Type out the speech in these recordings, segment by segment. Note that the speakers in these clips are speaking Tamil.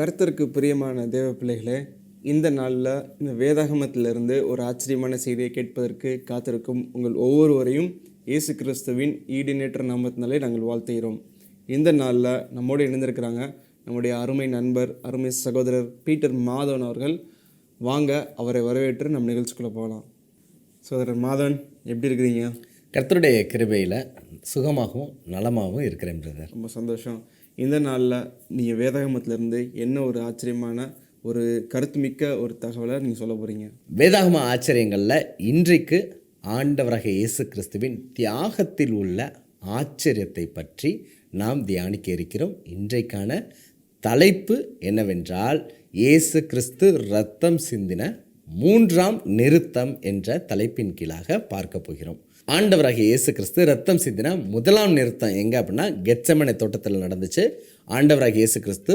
கர்த்தருக்கு பிரியமான தேவ பிள்ளைகளே இந்த நாளில் இந்த வேதாகமத்திலிருந்து ஒரு ஆச்சரியமான செய்தியை கேட்பதற்கு காத்திருக்கும் உங்கள் ஒவ்வொருவரையும் இயேசு கிறிஸ்துவின் ஈடினேற்ற நாமத்தினாலே நாங்கள் வாழ்த்துகிறோம். இந்த நாளில் நம்மோடு இணைந்திருக்கிறாங்க நம்முடைய அருமை நண்பர் அருமை சகோதரர் பீட்டர் மாதவன் அவர்கள். வாங்க அவரை வரவேற்று நம்ம நிகழ்ச்சிக்குள்ளே போகலாம். சகோதரர் மாதவன் எப்படி இருக்கிறீங்க? கர்த்தருடைய கிருபையில் சுகமாகவும் நலமாகவும் இருக்கிறேன் பிரதர். ரொம்ப சந்தோஷம். இந்த நாளில் நீங்கள் வேதாகமத்திலேருந்து என்ன ஒரு ஆச்சரியமான ஒரு கருத்துமிக்க ஒரு தகவலை நீங்கள் சொல்ல போகிறீங்க வேதாகம ஆச்சரியங்களில் இன்றைக்கு ஆண்டவராக இயேசு கிறிஸ்துவின் தியாகத்தில் உள்ள ஆச்சரியத்தை பற்றி நாம் தியானிக்க இருக்கிறோம். இன்றைக்கான தலைப்பு என்னவென்றால் இயேசு கிறிஸ்து ரத்தம் சிந்தின மூன்றாம் நிறுத்தம் என்ற தலைப்பின் கீழாக பார்க்க போகிறோம். ஆண்டவராகிய இயேசு கிறிஸ்து ரத்தம் சிந்தின முதலாம் நிறுத்தம் எங்கே அப்படின்னா கெச்சமனை தோட்டத்தில் நடந்துச்சு. ஆண்டவராகிய இயேசு கிறிஸ்து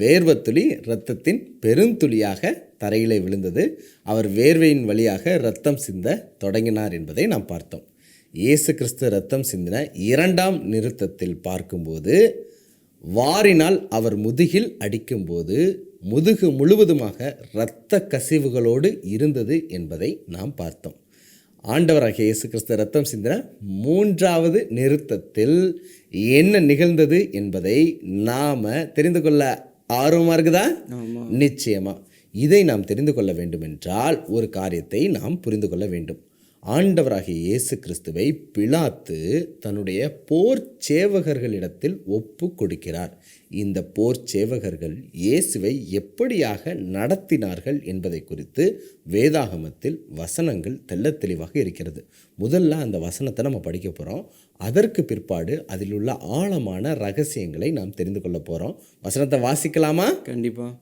வேர்வத்துளி இரத்தத்தின் பெருந்துளியாக தரையிலே விழுந்தது. அவர் வேர்வையின் வழியாக ரத்தம் சிந்த தொடங்கினார் என்பதை நாம் பார்த்தோம். இயேசு கிறிஸ்து ரத்தம் சிந்தின இரண்டாம் நிறுத்தத்தில் பார்க்கும்போது வாரினால் அவர் முதுகில் அடிக்கும்போது முதுகு முழுவதுமாக இரத்த கசிவுகளோடு இருந்தது என்பதை நாம் பார்த்தோம். ஆண்டவராகிய இயேசு கிறிஸ்து ரத்தம் சிந்தின மூன்றாவது நிறுத்தத்தில் என்ன நிகழ்ந்தது என்பதை நாம் தெரிந்து கொள்ள ஆர்வமாக இருக்குதா? நிச்சயமா. இதை நாம் தெரிந்து கொள்ள வேண்டுமென்றால் ஒரு காரியத்தை நாம் புரிந்து கொள்ள வேண்டும். ஆண்டவராகிய இயேசு கிறிஸ்துவை பிலாத்து தன்னுடைய போர் சேவகர்களிடத்தில் ஒப்பு கொடுக்கிறார். இந்த போர் சேவகர்கள் இயேசுவை எப்படியாக நடத்தினார்கள் என்பதை குறித்து வேதாகமத்தில் வசனங்கள் தெள்ளத் தெளிவாக இருக்கிறது. முதல்ல அந்த வசனத்தை நம்ம படிக்க போகிறோம் அதற்கு பிற்பாடு அதில் உள்ள ஆழமான ரகசியங்களை நாம் தெரிந்து கொள்ள போகிறோம் வசனத்தை வாசிக்கலாமா? கண்டிப்பாக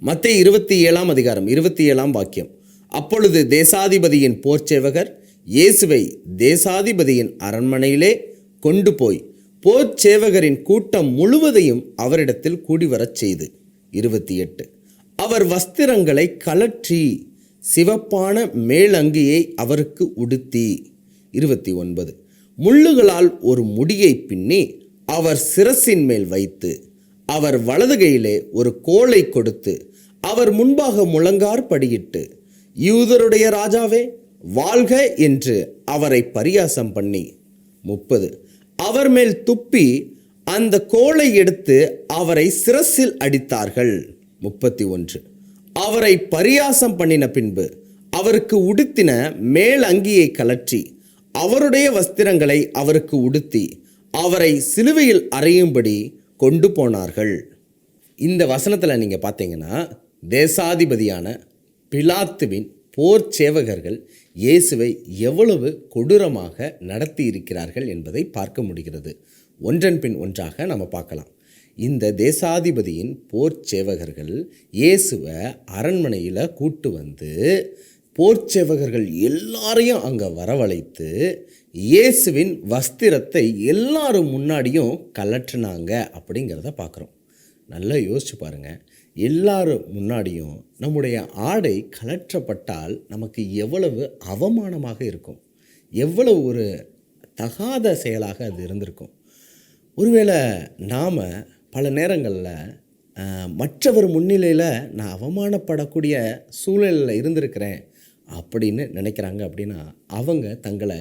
மத்திய இருபத்தி ஏழாம் அதிகாரம் இருபத்தி ஏழாம் வாக்கியம். அப்பொழுது தேசாதிபதியின் போர்ச்சேவகர் இயேசுவை தேசாதிபதியின் அரண்மனையிலே கொண்டு போய் போர்ச்சேவகரின் கூட்டம் முழுவதையும் அவரிடத்தில் கூடிவரச் செய்து. இருபத்தி எட்டு அவர் வஸ்திரங்களை கலற்றி சிவப்பான மேலங்கியை அவருக்கு உடுத்தி. இருபத்தி ஒன்பது முள்ளுகளால் ஒரு முடியை பின்னி அவர் சிரசின் மேல் வைத்து அவர் வலது கையிலே ஒரு கோலை கொடுத்து அவர் முன்பாக முழங்கார் படியிட்டு யூதருடைய ராஜாவே வாழ்க என்று அவரை பரியாசம் பண்ணி. முப்பது. அவர் மேல் துப்பி அந்த கோலை எடுத்து அவரை சிரசில் அடித்தார்கள். முப்பத்தி ஒன்று. அவரை பரியாசம் பண்ணின பின்பு அவருக்கு உடுத்தின மேல் அங்கியை கலற்றி அவருடைய வஸ்திரங்களை அவருக்கு உடுத்தி அவரை சிலுவையில் அறையும்படி கொண்டு போனார்கள். இந்த வசனத்தில் நீங்கள் பார்த்தீங்கன்னா தேசாதிபதியான பிலாத்துவின் போர் சேவகர்கள் இயேசுவை எவ்வளவு கொடூரமாக நடத்தி இருக்கிறார்கள் என்பதை பார்க்க முடிகிறது. ஒன்றன் பின் ஒன்றாக நம்ம பார்க்கலாம். இந்த தேசாதிபதியின் போர் சேவகர்கள் இயேசுவை அரண்மனையில் கூட்டு வந்து போர் சேவகர்கள் எல்லாரையும் அங்கே வரவழைத்து இயேசுவின் வஸ்திரத்தை எல்லாரும் முன்னாடியும் கலற்றினாங்க அப்படிங்கிறத பார்க்குறோம். நல்லா யோசிச்சு பாருங்கள் எல்லாரும் முன்னாடியும் நம்முடைய ஆடை கலற்றப்பட்டால் நமக்கு எவ்வளவு அவமானமாக இருக்கும். எவ்வளவு ஒரு தகாத செயலாக அது இருந்திருக்கும். ஒருவேளை நாம் பல நேரங்களில் மற்றவர் முன்னிலையில் நான் அவமானப்படக்கூடிய சூழலில் இருந்திருக்கிறேன் அப்படின்னு நினைக்கிறாங்க அப்படின்னா அவங்க தங்களை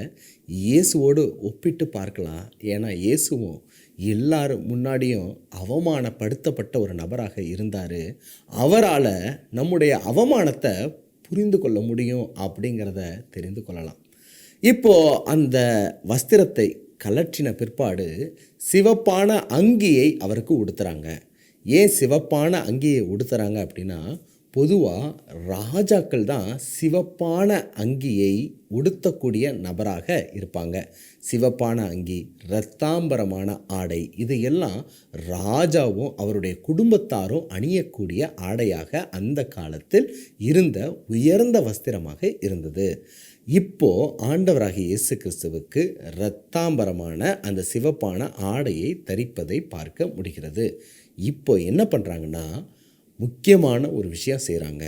இயேசுவோடு ஒப்பிட்டு பார்க்கலாம். ஏன்னா இயேசுவும் எல்லாரும் முன்னாடியும் அவமானப்படுத்தப்பட்ட ஒரு நபராக இருந்தார். அவரால் நம்முடைய அவமானத்தை புரிந்து கொள்ள முடியும் அப்படிங்கிறத தெரிந்து கொள்ளலாம். இப்போது அந்த வஸ்திரத்தை கலற்றின பிற்பாடு சிவப்பான அங்கியை அவருக்கு உடுத்துறாங்க. ஏன் சிவப்பான அங்கியை உடுத்துறாங்க அப்படின்னா பொதுவாக ராஜாக்கள் தான் சிவப்பான அங்கியை உடுத்தக்கூடிய நபராக இருப்பாங்க. சிவப்பான அங்கி இரத்தாம்பரமான ஆடை இதையெல்லாம் ராஜாவும் அவருடைய குடும்பத்தாரும் அணியக்கூடிய ஆடையாக அந்த காலத்தில் இருந்த உயர்ந்த வஸ்திரமாக இருந்தது. இப்போ ஆண்டவராகிய இயேசு கிறிஸ்துவுக்கு இரத்தாம்பரமான அந்த சிவப்பான ஆடையை தரிப்பதை பார்க்க முடிகிறது. இப்போ என்ன பண்ணுறாங்கன்னா முக்கியமான ஒரு விஷயம் செய்கிறாங்க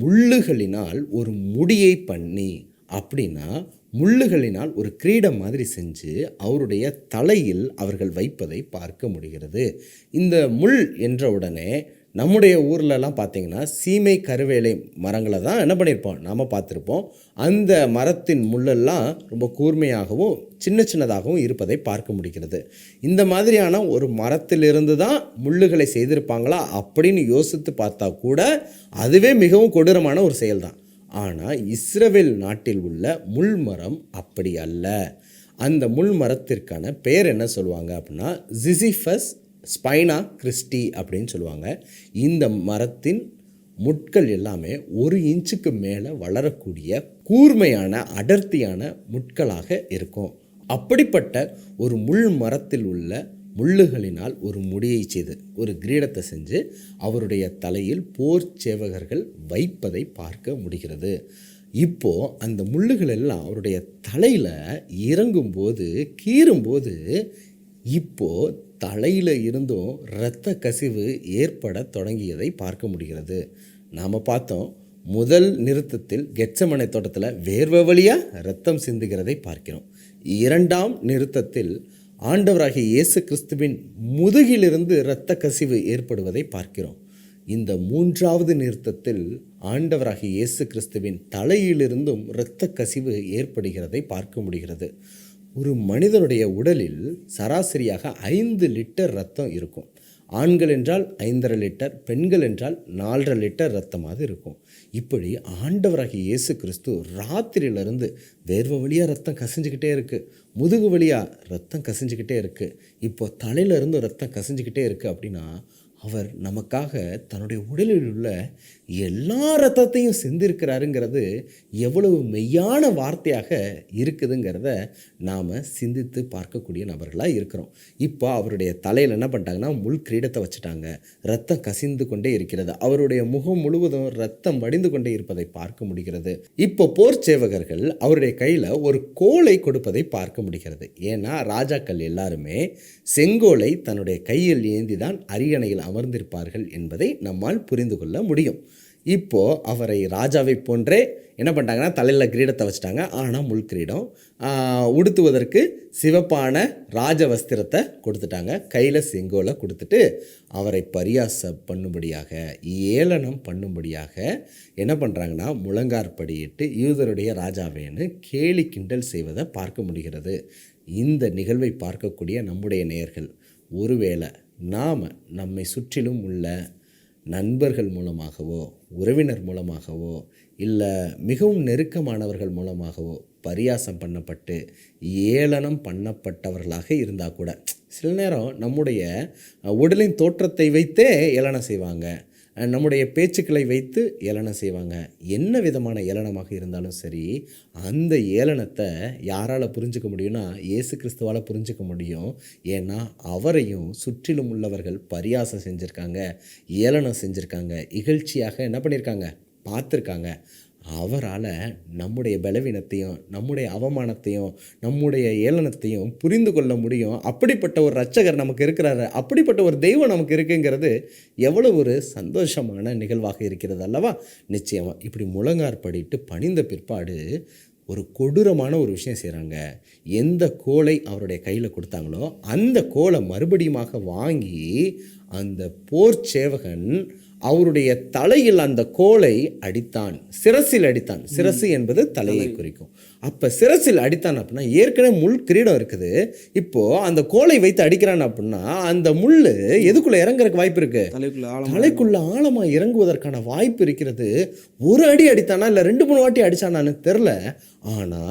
முள்ளுகளினால் ஒரு முடியை பண்ணி அப்படின்னா முள்ளுகளினால் ஒரு கிரீடம் மாதிரி செஞ்சு அவருடைய தலையில் அவர்கள் வைப்பதை பார்க்க முடிகிறது. இந்த முள் என்ற உடனே நம்முடைய ஊர்லலாம் பார்த்தீங்கன்னா சீமை கருவேலை மரங்களை தான் என்ன பண்ணியிருப்போம்? நாம் பார்த்துருப்போம். அந்த மரத்தின் முள்ளெல்லாம் ரொம்ப கூர்மையாகவும் சின்ன சின்னதாகவும் இருப்பதை பார்க்க முடிகிறது. இந்த மாதிரியான ஒரு மரத்திலிருந்து தான் முள்ளுகளை செய்திருப்பாங்களா அப்படின்னு யோசித்து பார்த்தா கூட அதுவே மிகவும் கொடூரமான ஒரு செயல்தான். ஆனால் இஸ்ரவேல் நாட்டில் உள்ள முள் மரம் அப்படி அல்ல. அந்த முள் மரத்திற்கான பெயர் என்ன சொல்லுவாங்க அப்படின்னா ஜிசிஃபஸ் ஸ்பைனா கிறிஸ்டி அப்படின்னு சொல்லுவாங்க. இந்த மரத்தின் முட்கள் எல்லாமே ஒரு இன்ச்சுக்கு மேலே வளரக்கூடிய கூர்மையான அடர்த்தியான முட்களாக இருக்கும். அப்படிப்பட்ட ஒரு முள் மரத்தில் உள்ள முள்ளுகளினால் ஒரு முடியை செய்து ஒரு கிரீடத்தை செஞ்சு அவருடைய தலையில் போர் சேவகர்கள் வைப்பதை பார்க்க முடிகிறது. இப்போ அந்த முள்ளுகள் எல்லாம் அவருடைய தலையில் இறங்கும்போது கீறும்போது இப்போது தலையில் இருந்தும் இரத்த கசிவு ஏற்பட தொடங்கியதை பார்க்க முடிகிறது. நாம் பார்த்தோம் முதல் நிறுத்தத்தில் கெச்சமனை தோட்டத்தில் வேர்வை வழியாக ரத்தம் சிந்துகிறதை பார்க்கிறோம். இரண்டாம் நிறுத்தத்தில் ஆண்டவராகிய இயேசு கிறிஸ்துவின் முதுகிலிருந்து இரத்த கசிவு ஏற்படுவதை பார்க்கிறோம். இந்த மூன்றாவது நிறுத்தத்தில் ஆண்டவராகிய இயேசு கிறிஸ்துவின் தலையிலிருந்தும் இரத்த கசிவு ஏற்படுகிறதை பார்க்க முடிகிறது. ஒரு மனிதனுடைய உடலில் சராசரியாக ஐந்து லிட்டர் ரத்தம் இருக்கும். ஆண்கள் என்றால் ஐந்தரை லிட்டர் பெண்கள் என்றால் நாலரை லிட்டர் ரத்தமாக இருக்கும். இப்படி ஆண்டவராகிய இயேசு கிறிஸ்து ராத்திரியிலிருந்து வேர்வை வழியாக ரத்தம் கசிஞ்சுக்கிட்டே இருக்குது முதுகு வழியாக ரத்தம் கசிஞ்சுக்கிட்டே இருக்குது இப்போ தலையிலிருந்து ரத்தம் கசிஞ்சுக்கிட்டே இருக்குது அப்படின்னா அவர் நமக்காக தன்னுடைய உடலில் உள்ள எல்லா ரத்தத்தையும் சிந்திருக்கிறாருங்கிறது எவ்வளவு மெய்யான வார்த்தையாக இருக்குதுங்கிறத நாம் சிந்தித்து பார்க்கக்கூடிய நபர்களாக இருக்கிறோம். இப்போ அவருடைய தலையில் என்ன பண்ணிட்டாங்கன்னா முள் கிரீடத்தை வச்சுட்டாங்க. ரத்தம் கசிந்து கொண்டே இருக்கிறது. அவருடைய முகம் முழுவதும் ரத்தம் வடிந்து கொண்டே இருப்பதை பார்க்க முடிகிறது. இப்போ போர் சேவகர்கள் அவருடைய கையில் ஒரு கோலை கொடுப்பதை பார்க்க முடிகிறது. ஏன்னா ராஜாக்கள் எல்லாருமே செங்கோலை தன்னுடைய கையில் ஏந்தி தான் அரியணையில் அமர்ந்திருப்பார்கள் என்பதை நம்மால் புரிந்து கொள்ள முடியும். இப்போ அவரை ராஜாவை போன்றே என்ன பண்ணிட்டாங்கன்னா தலையில் கிரீடத்தை வச்சுட்டாங்க. ஆனால் முள் கிரீடம் உடுத்துவதற்கு சிவப்பான ராஜ வஸ்திரத்தை கொடுத்துட்டாங்க. கையில் செங்கோலை கொடுத்துட்டு அவரை பரியாச பண்ணும்படியாக ஏளனம் பண்ணும்படியாக என்ன பண்ணுறாங்கன்னா முழங்கார்படியிட்டு யூதருடைய ராஜாவேன்னு கேலி கிண்டல் செய்வதை பார்க்க முடிகிறது. இந்த நிகழ்வை பார்க்கக்கூடிய நம்முடைய நேயர்கள் ஒருவேளை நாம் நம்மை சுற்றிலும் உள்ள நண்பர்கள் மூலமாகவோ உறவினர் மூலமாகவோ இல்லை மிகவும் நெருக்கமானவர்கள் மூலமாகவோ பரியாசம் பண்ணப்பட்டு ஏளனம் பண்ணப்பட்டவர்களாக இருந்தால் கூட சில நேரம் நம்முடைய உடலின் தோற்றத்தை வைத்தே ஏளனம் செய்வாங்க. நம்முடைய பேச்சுக்களை வைத்து ஏளனம் செய்வாங்க. என்ன விதமான ஏளனமாக இருந்தாலும் சரி அந்த ஏளனத்தை யாரால் புரிஞ்சுக்க முடியும்னா இயேசு கிறிஸ்துவால் புரிஞ்சுக்க முடியும். ஏன்னா அவரையும் சுற்றிலும் உள்ளவர்கள் பரியாசம் செஞ்சுருக்காங்க ஏளனம் செஞ்சுருக்காங்க இகழ்ச்சியாக என்ன பண்ணியிருக்காங்க பார்த்துருக்காங்க. அவரால் நம்முடைய பலவீனத்தையும் நம்முடைய அவமானத்தையும் நம்முடைய ஏளனத்தையும் புரிந்து கொள்ள முடியும். அப்படிப்பட்ட ஒரு ரட்சகர் நமக்கு இருக்கிறாரு. அப்படிப்பட்ட ஒரு தெய்வம் நமக்கு இருக்குங்கிறது எவ்வளோ ஒரு சந்தோஷமான நிகழ்வாக இருக்கிறது அல்லவா? நிச்சயமாக இப்படி முழங்கார் படிட்டு பணிந்த பிற்பாடு ஒரு கொடூரமான ஒரு விஷயம் செய்கிறாங்க எந்த கோலை அவருடைய கையில் கொடுத்தாங்களோ அந்த கோலை மறுபடியுமாக வாங்கி அந்த போர் சேவகன் அவருடைய தலையில் அந்த கோலை அடித்தான் சிரசில் அடித்தான். சிரசு என்பது தலையை குறிக்கும். அப்போ சிரசில் அடித்தான் அப்படின்னா ஏற்கனவே முள் கிரீடம் இருக்குது. இப்போ அந்த கோலை வைத்து அடிக்கிறான் அப்படின்னா அந்த முள் எதுக்குள்ள இறங்குறதுக்கு வாய்ப்பு இருக்கு? தலைக்குள்ள ஆழம் தலைக்குள்ள ஆழமா இறங்குவதற்கான வாய்ப்பு இருக்கிறது. ஒரு அடி அடித்தானா இல்லை ரெண்டு மூணு வாட்டி அடிச்சானான்னு தெரில ஆனா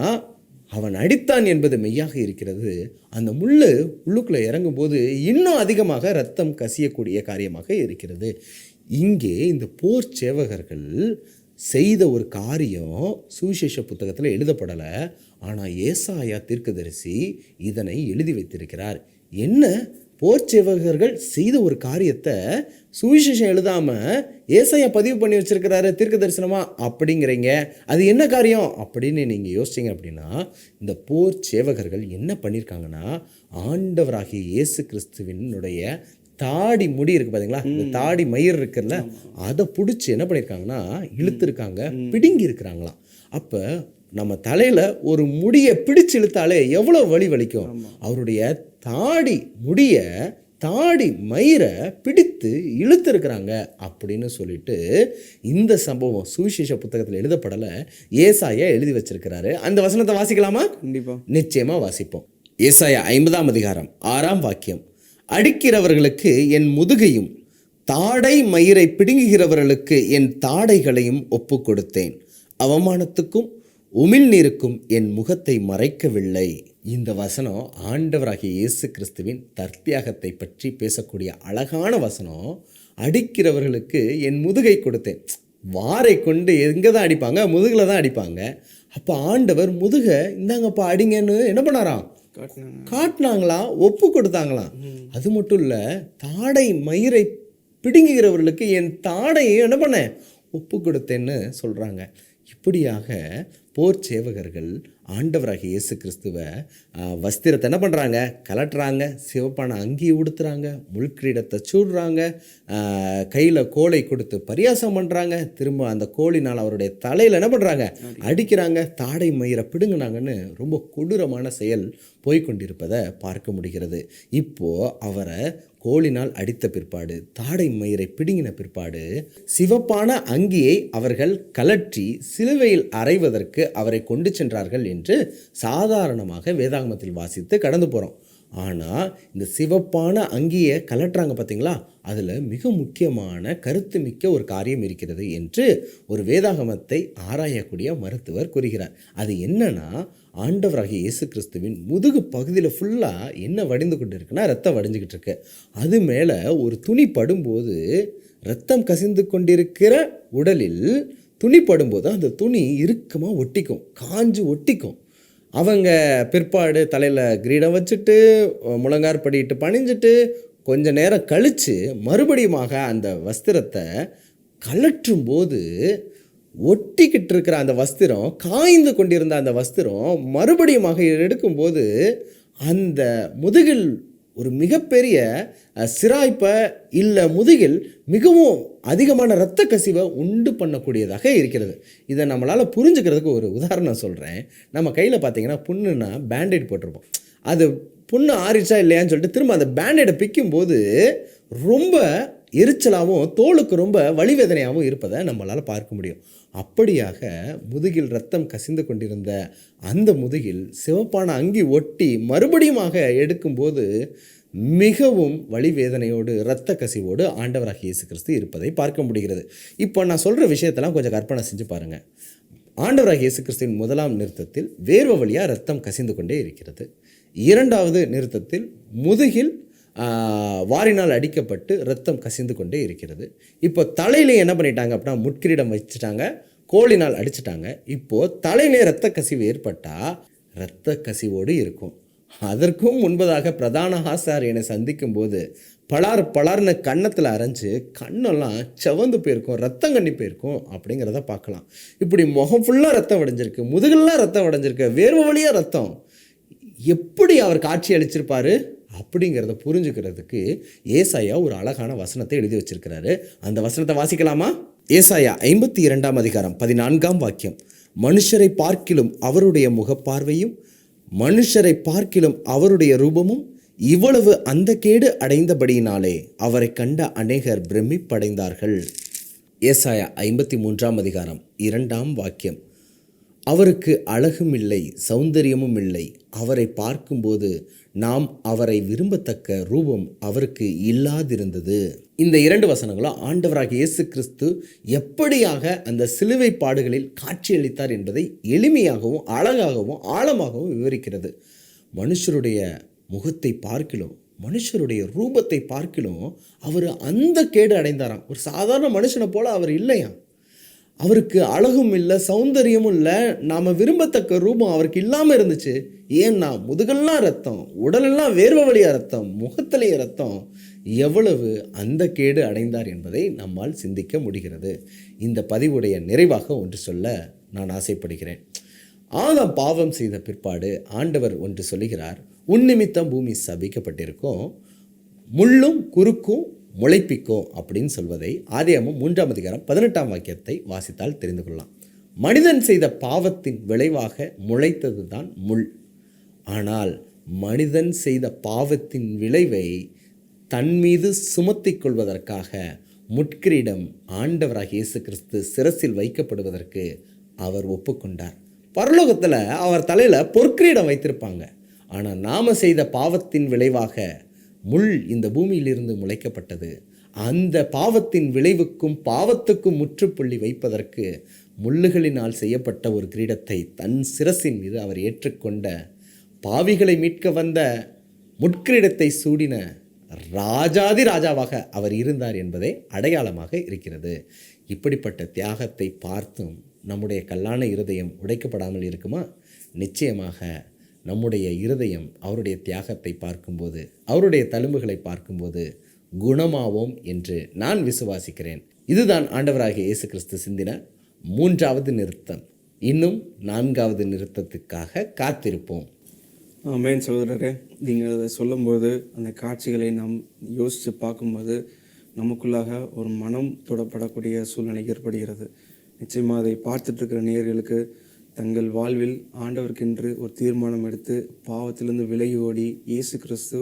அவன் அடித்தான் என்பது மெய்யாக இருக்கிறது. அந்த முள்ளு உள்ளுக்குள்ளே இறங்கும்போது இன்னும் அதிகமாக ரத்தம் கசியக்கூடிய காரியமாக இருக்கிறது. இங்கே இந்த போர் சேவகர்கள் செய்த ஒரு காரியம் சுவிசேஷ புத்தகத்தில் எழுதப்படலை. ஆனால் ஏசாயா தீர்க்கதரிசி இதனை எழுதி வைத்திருக்கிறார். என்ன? போர் சேவகர்கள் செய்த ஒரு காரியத்தை சுவிசேஷம் எழுதாமல் ஏசாயா பதிவு பண்ணி வச்சிருக்கிறாரு தீர்க்க தரிசனமா அப்படிங்கிறீங்க. அது என்ன காரியம்? அப்படின்னு நீங்கள் யோசிச்சீங்க அப்படின்னா இந்த போர் சேவகர்கள் என்ன பண்ணியிருக்காங்கன்னா ஆண்டவராகிய இயேசு கிறிஸ்துவினுடைய தாடி முடி இருக்கு பாத்தீங்களா? இந்த தாடி மயிர் இருக்குல்ல அதை பிடிச்சி என்ன பண்ணியிருக்காங்கன்னா இழுத்துருக்காங்க பிடுங்கி இருக்கிறாங்களாம் அப்போ நம்ம தலையில் ஒரு முடியை பிடிச்சு இழுத்தாலே எவ்வளோ வலி வலிக்கும்? அவருடைய தாடி முடிய தாடி மயிரை பிடித்து இழுத்துருக்குறாங்க அப்படின்னு சொல்லிட்டு இந்த சம்பவம் சுவிசேஷ புத்தகத்தில் எழுதப்படலை. ஏசாயா எழுதி வச்சிருக்கிறாரு. அந்த வசனத்தை வாசிக்கலாமா? கண்டிப்பாக நிச்சயமாக வாசிப்போம். ஏசாயா ஐம்பதாம் அதிகாரம் ஆறாம் வாக்கியம். அடிக்கிறவர்களுக்கு என் முதுகையும் தாடை மயிரை பிடுங்குகிறவர்களுக்கு என் தாடைகளையும் ஒப்பு கொடுத்தேன் அவமானத்துக்கும் உமிழ்நீருக்கும் என் முகத்தை மறைக்கவில்லை. இந்த வசனம் ஆண்டவராகிய இயேசு கிறிஸ்துவின் தற்தியாகத்தை பற்றி பேசக்கூடிய அழகான வசனம். அடிக்கிறவர்களுக்கு என் முதுகை கொடுத்தேன். வாரை கொண்டு எங்கே தான் அடிப்பாங்க முதுகில் தான் அடிப்பாங்க. அப்போ ஆண்டவர் முதுகை இந்தாங்கப்பா அடிங்கன்னு என்ன பண்ணாராம்? காட்டினாங்களா? ஒப்பு கொடுத்தாங்களாம் அது மட்டும் இல்லை தாடை மயிரை பிடுங்குகிறவர்களுக்கு என் தாடையை என்ன பண்ணேன்? ஒப்பு கொடுத்தேன்னு சொல்கிறாங்க இப்படியாக போர் சேவகர்கள் ஆண்டவராக இயேசு கிறிஸ்துவை வஸ்திரத்தை என்ன பண்ணுறாங்க கலட்டுறாங்க சிவப்பான அங்கி உடுத்துறாங்க முள்கிரீடத்தை சூடுறாங்க கையில் கோலை கொடுத்து பரியாசம் பண்ணுறாங்க திரும்ப அந்த கோழினால் அவருடைய தலையில் என்ன பண்ணுறாங்க அடிக்கிறாங்க தாடை மயிரை பிடுங்கினாங்கன்னு ரொம்ப கொடூரமான செயல் போய்க்கொண்டிருப்பதை பார்க்க முடிகிறது. இப்போது அவரை கோலினால் அடித்த பிற்பாடு தாடை மயிரை பிடுங்கின பிற்பாடு சிவப்பான அங்கியை அவர்கள் கலற்றி சிலுவையில் அறைவதற்கு அவரை கொண்டு சென்றார்கள் என்று சாதாரணமாக வேதாகமத்தில் வாசித்து கடந்து போகிறோம் ஆனால் இந்த சிவப்பான அங்கியை கலட்டுறாங்க பார்த்தீங்களா அதில் மிக முக்கியமான கருத்து மிக்க ஒரு காரியம் இருக்கிறது என்று ஒரு வேதாகமத்தை ஆராயக்கூடிய மருத்துவர் கூறுகிறார். அது என்னன்னா ஆண்டவராகிய இயேசு கிறிஸ்துவின் முதுகு பகுதியில் ஃபுல்லாக என்ன வடிந்து கொண்டு இருக்குன்னா ரத்தம் வடிஞ்சுக்கிட்டு இருக்கு. அது மேலே ஒரு துணி படும்போது ரத்தம் கசிந்து கொண்டிருக்கிற உடலில் துணி படும்போது அந்த துணி இறுக்கமாக ஒட்டிக்கும் காஞ்சு ஒட்டிக்கும். அவங்க பிற்பாடு தலையில் கிரீடம் வச்சுட்டு முழங்கார் படிட்டு பணிஞ்சிட்டு கொஞ்ச நேரம் கழித்து மறுபடியுமாக அந்த வஸ்திரத்தை கழற்றும் போது ஒட்டிக்கிட்டு இருக்கிற அந்த வஸ்திரம் காய்ந்து கொண்டிருந்த அந்த வஸ்திரம் மறுபடியுமாக எடுக்கும்போது அந்த முதுகில் ஒரு மிகப்பெரிய சிராய்ப்பை இல்லை முதுகில் மிகவும் அதிகமான இரத்த கசிவை உண்டு பண்ணக்கூடியதாக இருக்கிறது. இதை நம்மளால் புரிஞ்சுக்கிறதுக்கு ஒரு உதாரணம் சொல்கிறேன் நம்ம கையில் பார்த்தீங்கன்னா புண்ணுன்னா பேண்டேட் போட்டிருப்போம். அது புண்ணு ஆறிச்சா இல்லையான்னு சொல்லிட்டு திரும்ப அந்த பேண்டேடை பிக்கும்போது ரொம்ப எரிச்சலாகவும் தோலுக்கு ரொம்ப வலிவேதனையாகவும் இருப்பதை நம்மளால் பார்க்க முடியும். அப்படியாக முதுகில் ரத்தம் கசிந்து கொண்டிருந்த அந்த முதுகில் சிவப்பான அங்கி ஒட்டி மறுபடியுமாக எடுக்கும்போது மிகவும் வலிவேதனையோடு இரத்த கசிவோடு ஆண்டவராக இயேசு கிறிஸ்து இருப்பதை பார்க்க முடிகிறது. இப்போ நான் சொல்கிற விஷயத்தெல்லாம் கொஞ்சம் கற்பனை செஞ்சு பாருங்கள் ஆண்டவராக இயேசு கிறிஸ்துவின் முதலாம் நிறுத்தத்தில் வேர்வ வழியாக ரத்தம் கசிந்து கொண்டே இருக்கிறது. இரண்டாவது நிறுத்தத்தில் முதுகில் வாரினால் அடிக்கப்பட்டு ரத்தம் கசிந்து கொண்டே இருக்கிறது. இப்போ தலையிலே என்ன பண்ணிட்டாங்க அப்படின்னா முட்கிரீடம் வச்சுட்டாங்க கோழினால் அடிச்சிட்டாங்க. இப்போது தலையிலே இரத்த கசிவு ஏற்பட்டால் இரத்த கசிவோடு இருக்கும். அதற்கும் முன்பதாக பிரதான ஆசாரியனை சந்திக்கும் போது பலார் பலார்னு கன்னத்தில் அரைஞ்சு கண்ணெல்லாம் செவந்து போயிருக்கும் ரத்தம் கண்ணி போயிருக்கும் அப்படிங்கிறத பார்க்கலாம். இப்படி முகம் ஃபுல்லாக ரத்தம் வடைஞ்சிருக்கு முதுகெல்லாம் ரத்தம் வடைஞ்சிருக்கு வேர்வை வழியாக ரத்தம் எப்படி அவர் காட்சி அளிச்சிருப்பாரு? அப்படிங்கிறத புரிஞ்சுக்கிறதுக்கு ஏசாயா ஒரு அழகான வசனத்தை எழுதி வச்சிருக்கிறாரு. அந்த வசனத்தை வாசிக்கலாமா? ஏசாயா ஐம்பத்தி இரண்டாம் அதிகாரம் பதினான்காம் வாக்கியம். மனுஷரை பார்க்கிலும் அவருடைய முகப்பார்வையும் மனுஷரை பார்க்கிலும் அவருடைய ரூபமும் இவ்வளவு அந்த கேடு அடைந்தபடியினாலே அவரை கண்ட அநேகர் பிரமிப்படைந்தார்கள். ஏசாயா ஐம்பத்தி மூன்றாம் அதிகாரம் இரண்டாம் வாக்கியம். அவருக்கு அழகும் இல்லை சௌந்தரியமும் இல்லை. அவரை பார்க்கும்போது நாம் அவரை விரும்பத்தக்க ரூபம் அவருக்கு இல்லாதிருந்தது. இந்த இரண்டு வசனங்களும் ஆண்டவராக இயேசு கிறிஸ்து எப்படியாக அந்த சிலுவை பாடுகளில் காட்சியளித்தார் என்பதை எளிமையாகவும் அழகாகவும் ஆழமாகவும் விவரிக்கிறது. மனுஷருடைய முகத்தை பார்க்கிலும் மனுஷருடைய ரூபத்தை பார்க்கிலும் அவர் அந்த கேடு அடைந்தாராம். ஒரு சாதாரண மனுஷனை போல அவர் இல்லையாம். அவருக்கு அழகும் இல்லை சௌந்தரியமும் இல்லை நாம் விரும்பத்தக்க ரூபம் அவருக்கு இல்லாமல் இருந்துச்சு. ஏன்னா முதுகெல்லாம் ரத்தம் உடலெல்லாம் வேர்வை வழியாக ரத்தம் முகத்திலேயே ரத்தம் எவ்வளவு அந்த கேடு அடைந்தார் என்பதை நம்மால் சிந்திக்க முடிகிறது. இந்த பதிவுடைய நிறைவாக ஒன்று சொல்ல நான் ஆசைப்படுகிறேன். ஆதாம் பாவம் செய்த பிற்பாடு ஆண்டவர் ஒன்று சொல்லுகிறார் உன் நிமித்தம் பூமி சபிக்கப்பட்டிருக்கும். முள்ளும் குறுக்கும் முளைப்பிக்கும் அப்படின்னு சொல்வதை ஆதியாமம் மூன்றாம் அதிகாரம் பதினெட்டாம் வாக்கியத்தை வாசித்தால் தெரிந்து கொள்ளலாம். மனிதன் செய்த பாவத்தின் விளைவாக முளைத்தது தான் முள். ஆனால் மனிதன் செய்த பாவத்தின் விளைவை தன் மீது சுமத்திக் கொள்வதற்காக முட்கிரீடம் ஆண்டவராக இயேசு கிறிஸ்து சிரசில் வைக்கப்படுவதற்கு அவர் ஒப்புக்கொண்டார். பரலோகத்தில் அவர் தலையில் பொற்கிரீடம் வைத்திருப்பாங்க. ஆனால் நாம செய்த பாவத்தின் விளைவாக முள் இந்த பூமியிலிருந்து முளைக்கப்பட்டது. அந்த பாவத்தின் விளைவுக்கும் பாவத்துக்கும் முற்றுப்புள்ளி வைப்பதற்கு முள்ளுகளினால் செய்யப்பட்ட ஒரு கிரீடத்தை தன் சிரசின் மீது அவர் ஏற்றுக்கொண்ட பாவிகளை மீட்க வந்த முட்கிரீடத்தை சூடின ராஜாதி ராஜாவாக அவர் இருந்தார் என்பதே அடையாளமாக இருக்கிறது. இப்படிப்பட்ட தியாகத்தை பார்த்தும் நம்முடைய கல்லான இருதயம் உடைக்கப்படாமல் இருக்குமா? நிச்சயமாக நம்முடைய இருதயம் அவருடைய தியாகத்தை பார்க்கும்போது அவருடைய தழும்புகளை பார்க்கும்போது குணமாவோம் என்று நான் விசுவாசிக்கிறேன். இதுதான் ஆண்டவராகிய இயேசு கிறிஸ்து சிந்தின மூன்றாவது நிறுத்தம். இன்னும் நான்காவது நிறுத்தத்துக்காக காத்திருப்போம். மேன் சகோதரரே. நீங்கள் அதை சொல்லும்போது அந்த காட்சிகளை நாம் யோசித்து பார்க்கும்போது நமக்குள்ளாக ஒரு மனம் தொடப்படக்கூடிய சூழ்நிலை ஏற்படுகிறது. நிச்சயமாக அதை பார்த்துட்டு இருக்கிற தங்கள் வாழ்வில் ஆண்டவருக்கென்று ஒரு தீர்மானம் எடுத்து பாவத்திலிருந்து விலகி ஓடி இயேசு கிறிஸ்து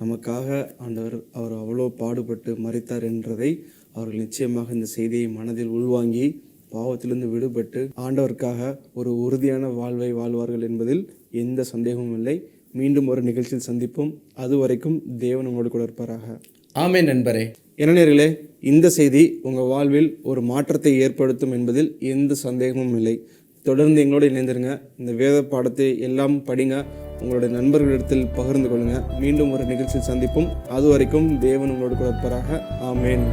நமக்காக ஆண்டவர் அவர் அவ்வளோ பாடுபட்டு மறித்தார் என்றதை அவர்கள் நிச்சயமாக இந்த செய்தியை மனதில் உள்வாங்கி பாவத்திலிருந்து விடுபட்டு ஆண்டவருக்காக ஒரு உறுதியான வாழ்வை வாழ்வார்கள் என்பதில் எந்த சந்தேகமும் இல்லை. மீண்டும் ஒரு நிகழ்ச்சியில் சந்திப்போம். அது வரைக்கும் தேவன் உங்களோடு கூட இருப்பாராக. ஆமே நண்பரே. இளைஞர்களே இந்த செய்தி உங்கள் வாழ்வில் ஒரு மாற்றத்தை ஏற்படுத்தும் என்பதில் எந்த சந்தேகமும் இல்லை. தொடர்ந்து எங்களோடு இணைந்திருங்க. இந்த வேத பாடத்தை எல்லாம் படிங்க. உங்களுடைய நண்பர்களிடத்தில் பகிர்ந்து கொள்ளுங்கள் மீண்டும் ஒரு நிகழ்ச்சியில் சந்திப்போம். அது வரைக்கும் தேவன் உங்களோடு கூட ஆமேன்.